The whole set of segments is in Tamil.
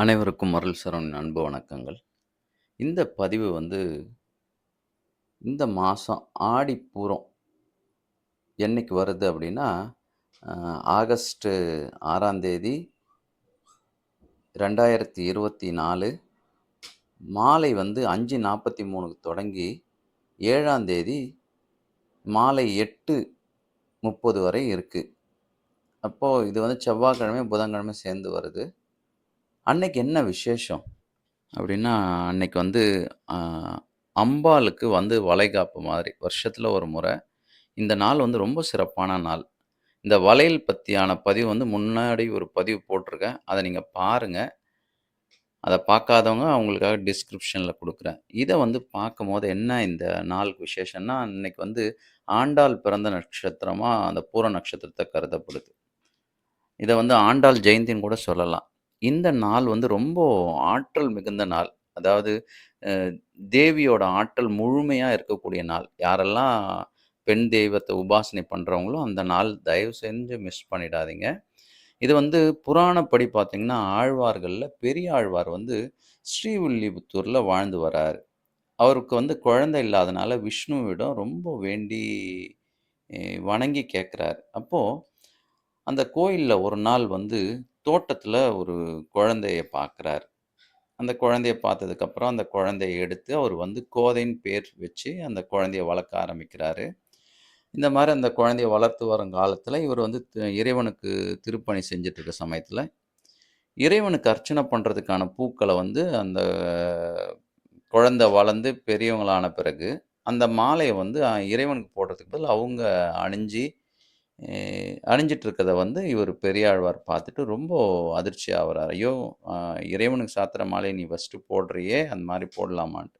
அனைவருக்கும் அருள் சரவணன் அன்பு வணக்கங்கள். இந்த பதிவு வந்து இந்த மாதம் ஆடிப்பூரம் என்னைக்கு வருது அப்படின்னா, ஆகஸ்ட்டு ஆகஸ்ட்டு 6ஆம் தேதி 2024 மாலை வந்து 5:43க்கு தொடங்கி 7ஆம் தேதி மாலை 8:30 வரை இருக்குது அப்போது இது வந்து செவ்வாய்க்கிழமை, புதன்கிழமை சேர்ந்து வருது. அன்னைக்கு என்ன விசேஷம்? அப்படின்னா, அன்னைக்கு வந்து அம்பாளுக்கு வந்து வளைகாப்பு மாதிரி. வருஷத்தில் ஒரு முறை. இந்த நாள் வந்து ரொம்ப சிறப்பான நாள். இந்த வளையல் பற்றியான பதிவு வந்து முன்னாடி ஒரு பதிவு போட்டிருக்கேன். அதை நீங்கள் பாருங்கள் அதை பார்க்காதவங்க அவங்களுக்காக டிஸ்கிரிப்ஷனில் கொடுக்குறேன் இதை வந்து பார்க்கும்போது என்ன இந்த நாளுக்கு விசேஷம்னா, அன்னைக்கு வந்து ஆண்டாள் பிறந்த நட்சத்திரமாக அந்த பூர நட்சத்திரத்தை கருதப்படுது. இதை வந்து ஆண்டாள் ஜெயந்தின்னு கூட சொல்லலாம். இந்த நாள் வந்து ரொம்ப ஆற்றல் மிகுந்த நாள். அதாவது தேவியோட ஆற்றல் முழுமையாக இருக்கக்கூடிய நாள். யாரெல்லாம் பெண் தெய்வத்தை உபாசனை பண்ணுறவங்களோ அந்த நாள் தயவு செஞ்சு மிஸ் பண்ணிடாதீங்க. இது வந்து புராணப்படி பார்த்தீங்கன்னா, ஆழ்வார்களில் பெரிய ஆழ்வார் வந்து ஸ்ரீவில்லிபுத்தூரில் வாழ்ந்து வரார் அவருக்கு வந்து குழந்தை இல்லாதனால விஷ்ணுவிடம் ரொம்ப வேண்டி வணங்கி கேட்குறாரு. அப்போது அந்த கோயிலில் ஒரு நாள் வந்து தோட்டத்துல ஒரு குழந்தைய பார்க்குறாரு. அந்த குழந்தைய பார்த்ததுக்கப்புறம், அந்த குழந்தைய எடுத்து அவர் வந்து கோதைன்னு பேர் வச்சு அந்த குழந்தைய வளர்க்க ஆரம்பிக்கிறாரு. இந்த மாரி அந்த குழந்தைய வளர்த்து வரும் காலத்துல, இவர் வந்து த இறைவனுக்கு திருப்பணி செஞ்சுட்டு இருக்க சமயத்துல, இறைவனுக்கு அர்ச்சனை பண்றதுக்கான பூக்கள வந்து அந்த குழந்தை வளர்ந்து பெரியவங்களான பிறகு, அந்த மாலைய வந்து அ இறைவனுக்கு போடுறதுக்கு பதிலா அவங்க அணிஞ்சு அணிஞ்சிட்ருக்கதை வந்து இவர் பெரியாழ்வார் பார்த்துட்டு ரொம்ப அதிர்ச்சி ஆகிறார் ஐயோ! இறைவனுக்கு சாத்திர மாலையை நீ ஃபஸ்ட்டு போடுறியே! அந்த மாதிரி போடலாமான்ட்டு.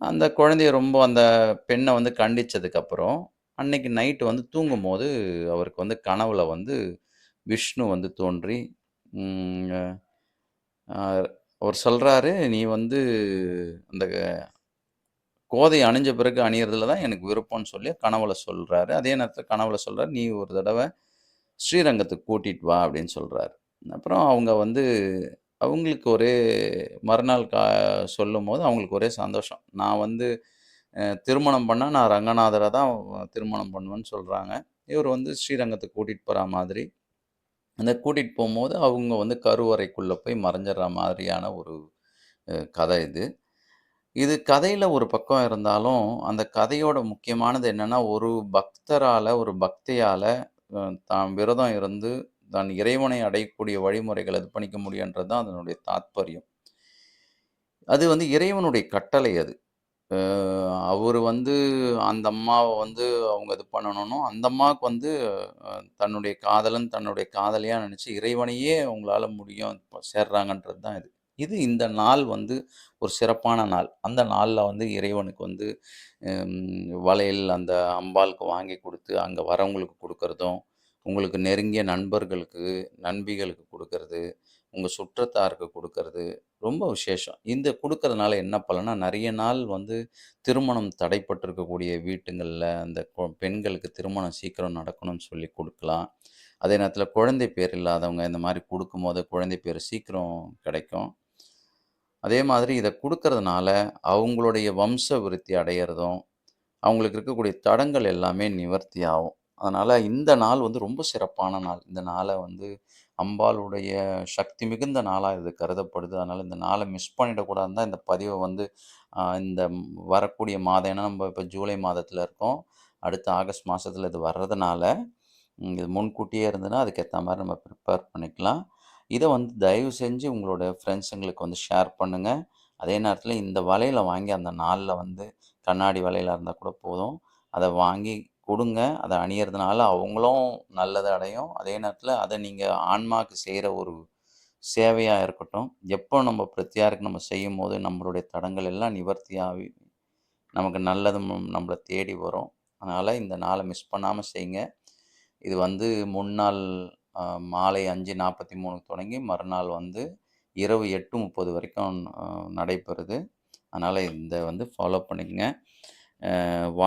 அந்த குழந்தைய ரொம்ப அந்த பெண்ணை வந்து கண்டிச்சதுக்கப்புறம், அன்னைக்கு நைட்டு வந்து தூங்கும்போது, அவருக்கு வந்து கனவுல வந்து விஷ்ணு வந்து தோன்றி, அவர் சொல்கிறாரு "நீ வந்து அந்த கோதை அணிஞ்ச பிறகு அணியிறதுல தான் எனக்கு விருப்பம்னு" சொல்லி கனவுல சொல்கிறாரு அதே நேரத்தில் கனவுல சொல்கிறார் "நீ ஒரு தடவை ஸ்ரீரங்கத்துக்கு கூட்டிட்டு வா" அப்படின்னு சொல்கிறாரு அப்புறம் அவங்க வந்து அவங்களுக்கு ஒரே மறுநாள் கா சொல்லும் போது அவங்களுக்கு ஒரே சந்தோஷம். நான் வந்து திருமணம் பண்ணால் நான் ரங்கநாதரை தான் திருமணம் பண்ணுவேன்னு சொல்கிறாங்க இவர் வந்து ஸ்ரீரங்கத்துக்கு கூட்டிகிட்டு போகிற மாதிரி, அந்த கூட்டிகிட்டு போகும்போது அவங்க வந்து கருவறைக்குள்ளே போய் மறைஞ்சிடுற மாதிரியான ஒரு கதை இது. இது கதையில ஒரு பக்கம் இருந்தாலும், அந்த கதையோட முக்கியமானது என்னன்னா, ஒரு பக்தரால, ஒரு பக்தையால அ தான் விரதம் இருந்து, தான் இறைவனை அடையக்கூடிய வழிமுறைகள இது பண்ணிக்க முடியுன்றது தான் அதனுடைய தாத்பரியம். அது வந்து இறைவனுடைய கட்டளை அது. அ அவரு வந்து அந்த அம்மாவ வந்து அவங்க இது பண்ணணும்னும், அந்த அம்மாவுக்கு வந்து அ தன்னுடைய காதலன், தன்னுடைய காதலியா நெனச்சு இறைவனையே அவங்களால முடியும் சேர்றாங்கன்றது தான் இது. இது இந்த நாள் வந்து ஒரு சிறப்பான நாள். அந்த நாளில் வந்து இறைவனுக்கு வந்து வளையல் அந்த அம்பாளுக்கு வாங்கி கொடுத்து அங்கே வரவங்களுக்கு கொடுக்கறதும் உங்களுக்கு நெருங்கிய நண்பர்களுக்கு, நண்பிகளுக்கு கொடுக்கறது உங்கள் சுற்றத்தாருக்கு கொடுக்கறது ரொம்ப விசேஷம். இந்த கொடுக்கறதுனால என்ன பலனா நிறைய நாள் வந்து திருமணம் தடைப்பட்டிருக்கக்கூடிய வீட்டுங்களில் அந்த கொ பெண்களுக்கு திருமணம் சீக்கிரம் நடக்கணும்னு சொல்லி கொடுக்கலாம் அதே நேரத்தில் குழந்தை பேர் இல்லாதவங்க இந்த மாதிரி கொடுக்கும்போது குழந்தை பேர் சீக்கிரம் கிடைக்கும். அதே மாதிரி இதை கொடுக்கறதுனால அவங்களுடைய வம்ச விருத்தி அடையறதும், அவங்களுக்கு இருக்கக்கூடிய தடங்கள் எல்லாமே நிவர்த்தி ஆகும். அதனால் இந்த நாள் வந்து ரொம்ப சிறப்பான நாள். இந்த நாளை வந்து அம்பாளுடைய சக்தி மிகுந்த நாளாக இது கருதப்படுது. அதனால் இந்த நாளை மிஸ் பண்ணிடக்கூடாதுன்னு தான் இந்த பதிவை வந்து இந்த வரக்கூடிய மாதம் ஏன்னா நம்ம இப்போ ஜூலை மாதத்தில் இருக்கோம். அடுத்த ஆகஸ்ட் மாதத்தில் இது வர்றதுனால, இது முன்கூட்டியே இருந்ததுன்னா, அதுக்கேற்ற மாதிரி நம்ம ப்ரிப்பேர் பண்ணிக்கலாம். இதை வந்து தயவு செஞ்சு உங்களோட ஃப்ரெண்ட்ஸுங்களுக்கு வந்து ஷேர் பண்ணுங்கள் அதே நேரத்தில் இந்த வலையில் வாங்கி அந்த நாளில் வந்து கண்ணாடி வலையில் இருந்தால் கூட போதும். அதை வாங்கி கொடுங்க அதை அணியறதுனால அவங்களும் நல்லது அடையும். அதே நேரத்தில் அதை நீங்கள் ஆன்மாக்கு செய்கிற ஒரு சேவையாக இருக்கட்டும். எப்போ நம்ம பிரத்தியாருக்கு நம்ம செய்யும் போது நம்மளுடைய தடங்கள் எல்லாம் நிவர்த்தியாகி, நமக்கு நல்லது நம்மளை தேடி வரும். அதனால் இந்த நாளை மிஸ் பண்ணாமல் செய்யுங்க. இது வந்து முன்னாள் மாலை அஞ்சு நாற்பத்தி மூணுக்கு தொடங்கி மறுநாள் வந்து இரவு 8:30 வரைக்கும் நடைபெறுது. அதனால் இந்த வந்து ஃபாலோ பண்ணிக்கங்க. வா